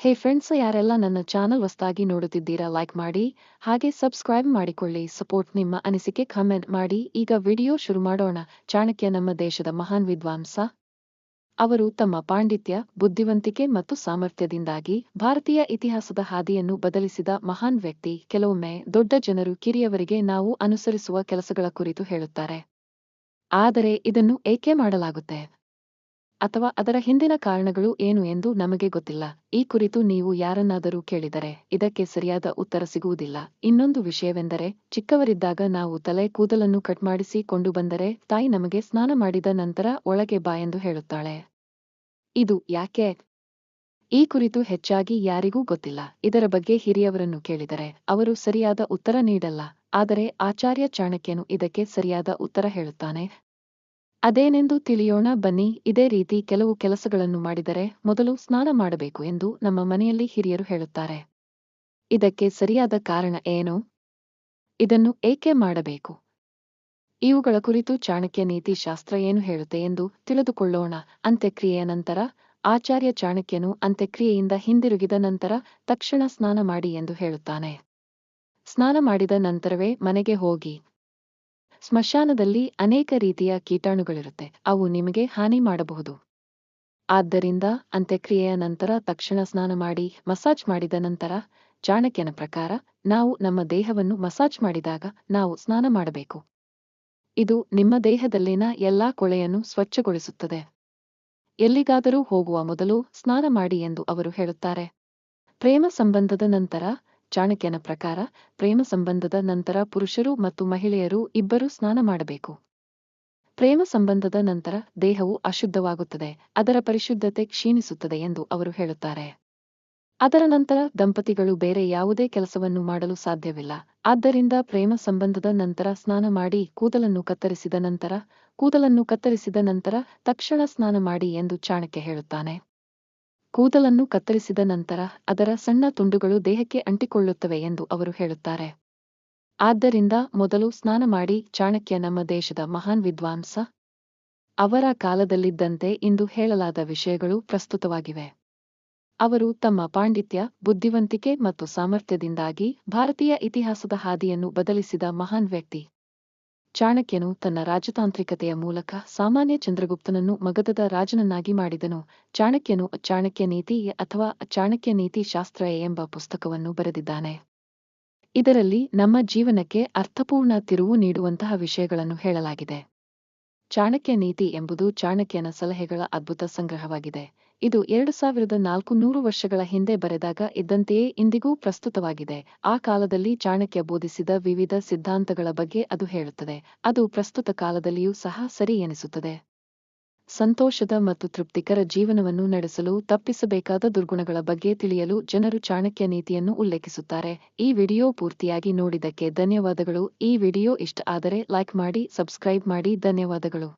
ಹೇ friends ಯಾರೆಲ್ಲ ನನ್ನ channel ಹೊಸದಾಗಿ ನೋಡುತ್ತಿದ್ದೀರಾ ಲೈಕ್ ಮಾಡಿ, ಹಾಗೆ ಸಬ್ಸ್ಕ್ರೈಬ್ ಮಾಡಿಕೊಳ್ಳಿ ಸಪೋರ್ಟ್ ನಿಮ್ಮ ಅನಿಸಿಕೆ ಕಮೆಂಟ್ ಮಾಡಿ. ಈಗ ವಿಡಿಯೋ ಶುರು ಮಾಡೋಣ. ಚಾಣಕ್ಯ ನಮ್ಮ ದೇಶದ ಮಹಾನ್ ವಿದ್ವಾಂಸ. ಅವರು ತಮ್ಮ ಪಾಂಡಿತ್ಯ, ಬುದ್ಧಿವಂತಿಕೆ ಮತ್ತು ಸಾಮರ್ಥ್ಯದಿಂದಾಗಿ ಭಾರತೀಯ ಇತಿಹಾಸದ ಹಾದಿಯನ್ನು ಬದಲಿಸಿದ ಮಹಾನ್ ವ್ಯಕ್ತಿ. ಕೆಲವೊಮ್ಮೆ ದೊಡ್ಡ ಜನರು ಕಿರಿಯವರಿಗೆ ನಾವು ಅನುಸರಿಸುವ ಕೆಲಸಗಳ ಕುರಿತು ಹೇಳುತ್ತಾರೆ. ಆದರೆ ಇದನ್ನು ಏಕೆ ಮಾಡಲಾಗುತ್ತೆ? ಅಥವಾ ಅದರ ಹಿಂದಿನ ಕಾರಣಗಳು ಏನು ಎಂದು ನಮಗೆ ಗೊತ್ತಿಲ್ಲ. ಈ ಕುರಿತು ನೀವು ಯಾರನ್ನಾದರೂ ಕೇಳಿದರೆ ಇದಕ್ಕೆ ಸರಿಯಾದ ಉತ್ತರ ಸಿಗುವುದಿಲ್ಲ. ಇನ್ನೊಂದು ವಿಷಯವೆಂದರೆ, ಚಿಕ್ಕವರಿದ್ದಾಗ ನಾವು ತಲೆ ಕೂದಲನ್ನು ಕಟ್ ಮಾಡಿಸಿ ಕೊಂಡು ಬಂದರೆ ತಾಯಿ ನಮಗೆ ಸ್ನಾನ ಮಾಡಿದ ನಂತರ ಒಳಗೆ ಬಾ ಎಂದು ಹೇಳುತ್ತಾಳೆ. ಇದು ಯಾಕೆ? ಈ ಕುರಿತು ಹೆಚ್ಚಾಗಿ ಯಾರಿಗೂ ಗೊತ್ತಿಲ್ಲ. ಇದರ ಬಗ್ಗೆ ಹಿರಿಯವರನ್ನು ಕೇಳಿದರೆ ಅವರು ಸರಿಯಾದ ಉತ್ತರ ನೀಡಲ್ಲ. ಆದರೆ ಆಚಾರ್ಯ ಚಾಣಕ್ಯನು ಇದಕ್ಕೆ ಸರಿಯಾದ ಉತ್ತರ ಹೇಳುತ್ತಾನೆ. ಅದೇನೆಂದು ತಿಳಿಯೋಣ ಬನ್ನಿ. ಇದೇ ರೀತಿ ಕೆಲವು ಕೆಲಸಗಳನ್ನು ಮಾಡಿದರೆ ಮೊದಲು ಸ್ನಾನ ಮಾಡಬೇಕು ಎಂದು ನಮ್ಮ ಮನೆಯಲ್ಲಿ ಹಿರಿಯರು ಹೇಳುತ್ತಾರೆ. ಇದಕ್ಕೆ ಸರಿಯಾದ ಕಾರಣ ಏನು? ಇದನ್ನು ಏಕೆ ಮಾಡಬೇಕು? ಇವುಗಳ ಕುರಿತು ಚಾಣಕ್ಯ ನೀತಿ ಶಾಸ್ತ್ರ ಏನು ಹೇಳುತ್ತೆ ಎಂದು ತಿಳಿದುಕೊಳ್ಳೋಣ. ಅಂತ್ಯಕ್ರಿಯೆಯ ನಂತರ ಆಚಾರ್ಯ ಚಾಣಕ್ಯನು ಅಂತ್ಯಕ್ರಿಯೆಯಿಂದ ಹಿಂದಿರುಗಿದ ನಂತರ ತಕ್ಷಣ ಸ್ನಾನ ಮಾಡಿ ಎಂದು ಹೇಳುತ್ತಾನೆ. ಸ್ನಾನ ಮಾಡಿದ ನಂತರವೇ ಮನೆಗೆ ಹೋಗಿ. ಸ್ಮಶಾನದಲ್ಲಿ ಅನೇಕ ರೀತಿಯ ಕೀಟಾಣುಗಳಿರುತ್ತೆ. ಅವು ನಿಮಗೆ ಹಾನಿ ಮಾಡಬಹುದು. ಆದ್ದರಿಂದ ಅಂತ್ಯಕ್ರಿಯೆಯ ನಂತರ ತಕ್ಷಣ ಸ್ನಾನ ಮಾಡಿ, ಮಸಾಜ್ ಮಾಡಿದ ನಂತರ ಚಾಣಕ್ಯನ ಪ್ರಕಾರ ನಾವು ನಮ್ಮ ದೇಹವನ್ನು ಮಸಾಜ್ ಮಾಡಿದಾಗ ನಾವು ಸ್ನಾನ ಮಾಡಬೇಕು. ಇದು ನಿಮ್ಮ ದೇಹದಲ್ಲಿನ ಎಲ್ಲಾ ಕೊಳೆಯನ್ನು ಸ್ವಚ್ಛಗೊಳಿಸುತ್ತದೆ. ಎಲ್ಲಿಗಾದರೂ ಹೋಗುವ ಮೊದಲು ಸ್ನಾನ ಮಾಡಿ ಎಂದು ಅವರು ಹೇಳುತ್ತಾರೆ. ಪ್ರೇಮ ಸಂಬಂಧದ ನಂತರ ಚಾಣಕ್ಯನ ಪ್ರಕಾರ ಪ್ರೇಮ ಸಂಬಂಧದ ನಂತರ ಪುರುಷರು ಮತ್ತು ಮಹಿಳೆಯರು ಇಬ್ಬರೂ ಸ್ನಾನ ಮಾಡಬೇಕು. ಪ್ರೇಮ ಸಂಬಂಧದ ನಂತರ ದೇಹವು ಅಶುದ್ಧವಾಗುತ್ತದೆ, ಅದರ ಪರಿಶುದ್ಧತೆ ಕ್ಷೀಣಿಸುತ್ತದೆ ಎಂದು ಅವರು ಹೇಳುತ್ತಾರೆ. ಅದರ ನಂತರ ದಂಪತಿಗಳು ಬೇರೆ ಯಾವುದೇ ಕೆಲಸವನ್ನು ಮಾಡಲು ಸಾಧ್ಯವಿಲ್ಲ, ಆದ್ದರಿಂದ ಪ್ರೇಮ ಸಂಬಂಧದ ನಂತರ ಸ್ನಾನ ಮಾಡಿ ಕೂದಲನ್ನು ಕತ್ತರಿಸಿದ ನಂತರ, ಕೂದಲನ್ನು ಕತ್ತರಿಸಿದ ನಂತರ ತಕ್ಷಣ ಸ್ನಾನ ಮಾಡಿ ಎಂದು ಚಾಣಕ್ಯ ಹೇಳುತ್ತಾನೆ. ಕೂದಲನ್ನು ಕತ್ತರಿಸಿದ ನಂತರ ಅದರ ಸಣ್ಣ ತುಂಡುಗಳು ದೇಹಕ್ಕೆ ಅಂಟಿಕೊಳ್ಳುತ್ತವೆ ಎಂದು ಅವರು ಹೇಳುತ್ತಾರೆ. ಆದ್ದರಿಂದ ಮೊದಲು ಸ್ನಾನ ಮಾಡಿ ಚಾಣಕ್ಯ ನಮ್ಮ ದೇಶದ ಮಹಾನ್ ವಿದ್ವಾಂಸ. ಅವರ ಕಾಲದಲ್ಲಿದ್ದಂತೆ ಇಂದು ಹೇಳಲಾದ ವಿಷಯಗಳು ಪ್ರಸ್ತುತವಾಗಿವೆ. ಅವರು ತಮ್ಮ ಪಾಂಡಿತ್ಯ, ಬುದ್ಧಿವಂತಿಕೆ ಮತ್ತು ಸಾಮರ್ಥ್ಯದಿಂದಾಗಿ ಭಾರತೀಯ ಇತಿಹಾಸದ ಹಾದಿಯನ್ನು ಬದಲಿಸಿದ ಮಹಾನ್ ವ್ಯಕ್ತಿ. ಚಾಣಕ್ಯನು ತನ್ನ ರಾಜತಾಂತ್ರಿಕತೆಯ ಮೂಲಕ ಸಾಮಾನ್ಯ ಚಂದ್ರಗುಪ್ತನನ್ನು ಮಗಧದ ರಾಜನನ್ನಾಗಿ ಮಾಡಿದನು. ಚಾಣಕ್ಯನು ಚಾಣಕ್ಯ ನೀತಿ ಅಥವಾ ಚಾಣಕ್ಯ ನೀತಿ ಶಾಸ್ತ್ರ ಎಂಬ ಪುಸ್ತಕವನ್ನು ಬರೆದಿದ್ದಾನೆ. ಇದರಲ್ಲಿ ನಮ್ಮ ಜೀವನಕ್ಕೆ ಅರ್ಥಪೂರ್ಣ ತಿರುವು ನೀಡುವಂತಹ ವಿಷಯಗಳನ್ನು ಹೇಳಲಾಗಿದೆ. ಚಾಣಕ್ಯ ನೀತಿ ಎಂಬುದು ಚಾಣಕ್ಯನ ಸಲಹೆಗಳ ಅದ್ಭುತ ಸಂಗ್ರಹವಾಗಿದೆ. ಇದು ಎರಡು ಸಾವಿರದ ನಾಲ್ಕು ನೂರು ವರ್ಷಗಳ ಹಿಂದೆ ಬರೆದಾಗ ಇದ್ದಂತೆಯೇ ಇಂದಿಗೂ ಪ್ರಸ್ತುತವಾಗಿದೆ. ಆ ಕಾಲದಲ್ಲಿ ಚಾಣಕ್ಯ ಬೋಧಿಸಿದ ವಿವಿಧ ಸಿದ್ಧಾಂತಗಳ ಬಗ್ಗೆ ಅದು ಹೇಳುತ್ತದೆ. ಅದು ಪ್ರಸ್ತುತ ಕಾಲದಲ್ಲಿಯೂ ಸಹ ಸರಿ ಎನಿಸುತ್ತದೆ. ಸಂತೋಷದ ಮತ್ತು ತೃಪ್ತಿಕರ ಜೀವನವನ್ನು ನಡೆಸಲು, ತಪ್ಪಿಸಬೇಕಾದ ದುರ್ಗುಣಗಳ ಬಗ್ಗೆ ತಿಳಿಯಲು ಜನರು ಚಾಣಕ್ಯ ನೀತಿಯನ್ನು ಉಲ್ಲೇಖಿಸುತ್ತಾರೆ. ಈ ವಿಡಿಯೋ ಪೂರ್ತಿಯಾಗಿ ನೋಡಿದ್ದಕ್ಕೆ ಧನ್ಯವಾದಗಳು. ಈ ವಿಡಿಯೋ ಇಷ್ಟ ಆದರೆ ಲೈಕ್ ಮಾಡಿ, ಸಬ್ಸ್ಕ್ರೈಬ್ ಮಾಡಿ. ಧನ್ಯವಾದಗಳು.